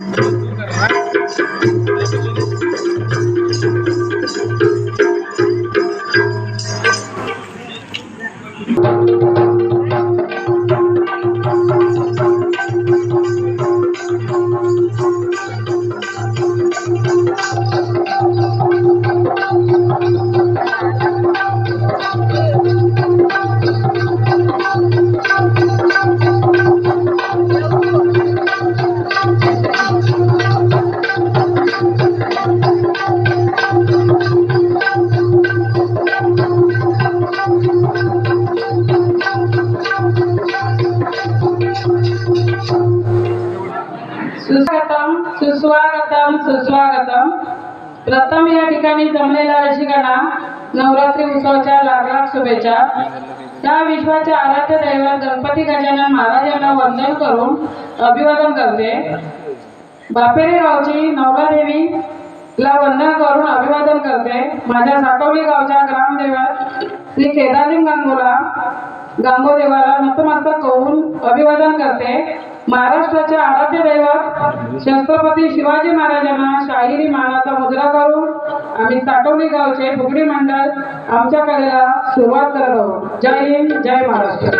Thank you. सुस्वागतम सुस्वागतम सुस्वागतम. प्रथम या ठिकाणी जमलेल्या रसिकांना नवरात्री उत्सवाच्या लाख लाख शुभेच्छा. त्या विश्वाच्या आराध्य दैवत गणपती गजानन महाराजांना वंदन करून अभिवादन करते. बापेरे गावची नवलादेवी ला वंदन करून अभिवादन करते. माझ्या साटोली गावच्या ग्रामदेवत श्री केदारलिंग गांगोला गांगोदेवाला नतमस्तक होऊन अभिवादन करते. महाराष्ट्राचे आराध्य दैवत छत्रपती शिवाजी महाराजांना शाहिरी मानाचा मुजरा करून आम्ही साठवली गावचे फुगडी मंडळ आमच्या कलेला सुरुवात करत आहोत. जय हिंद जय Maharashtra.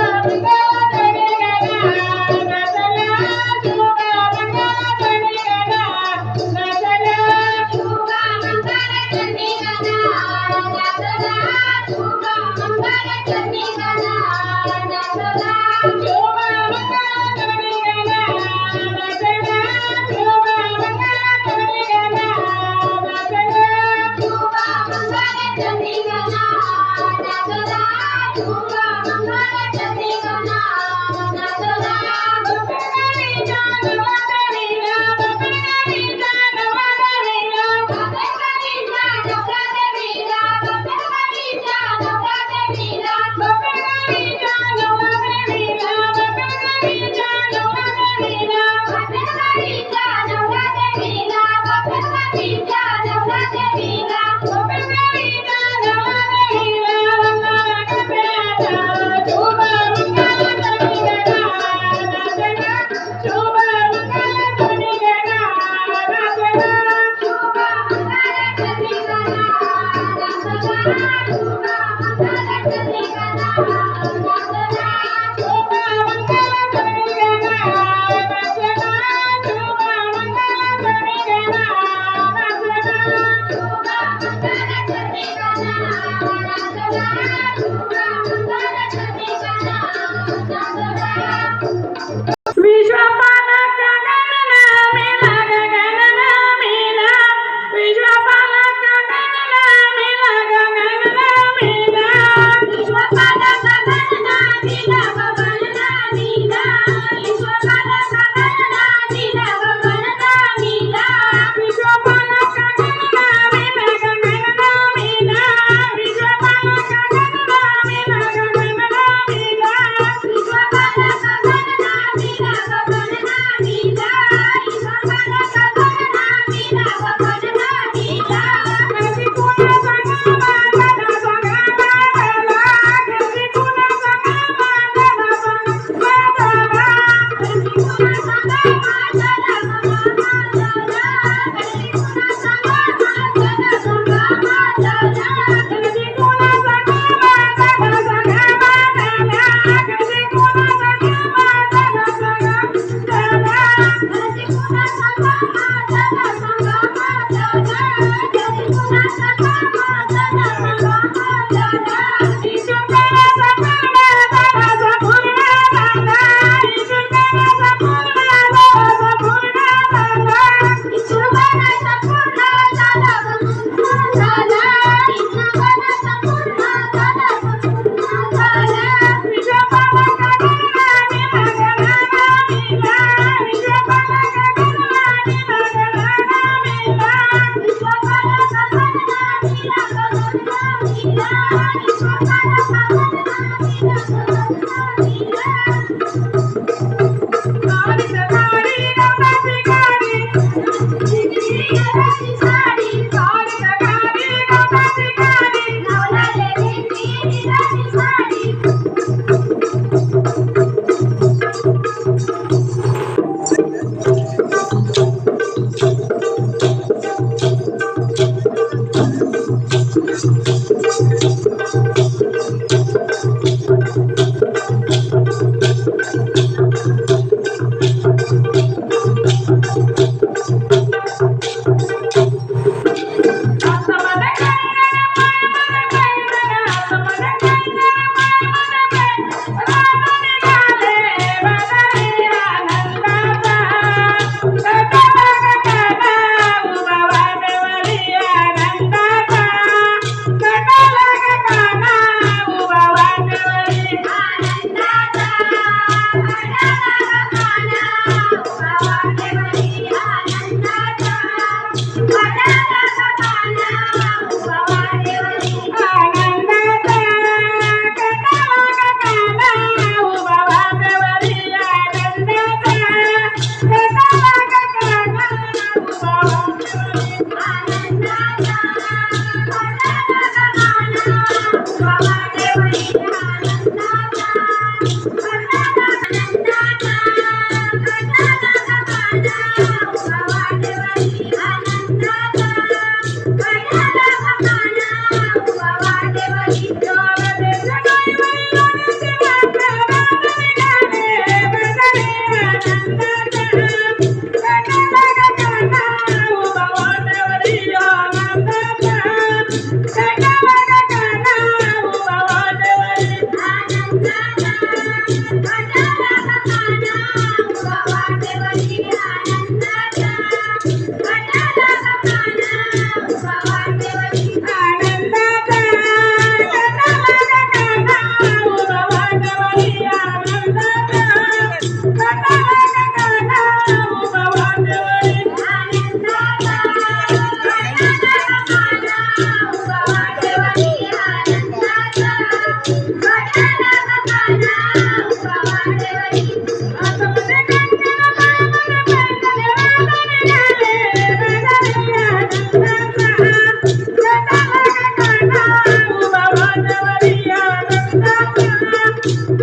happy birthday.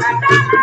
Thank you.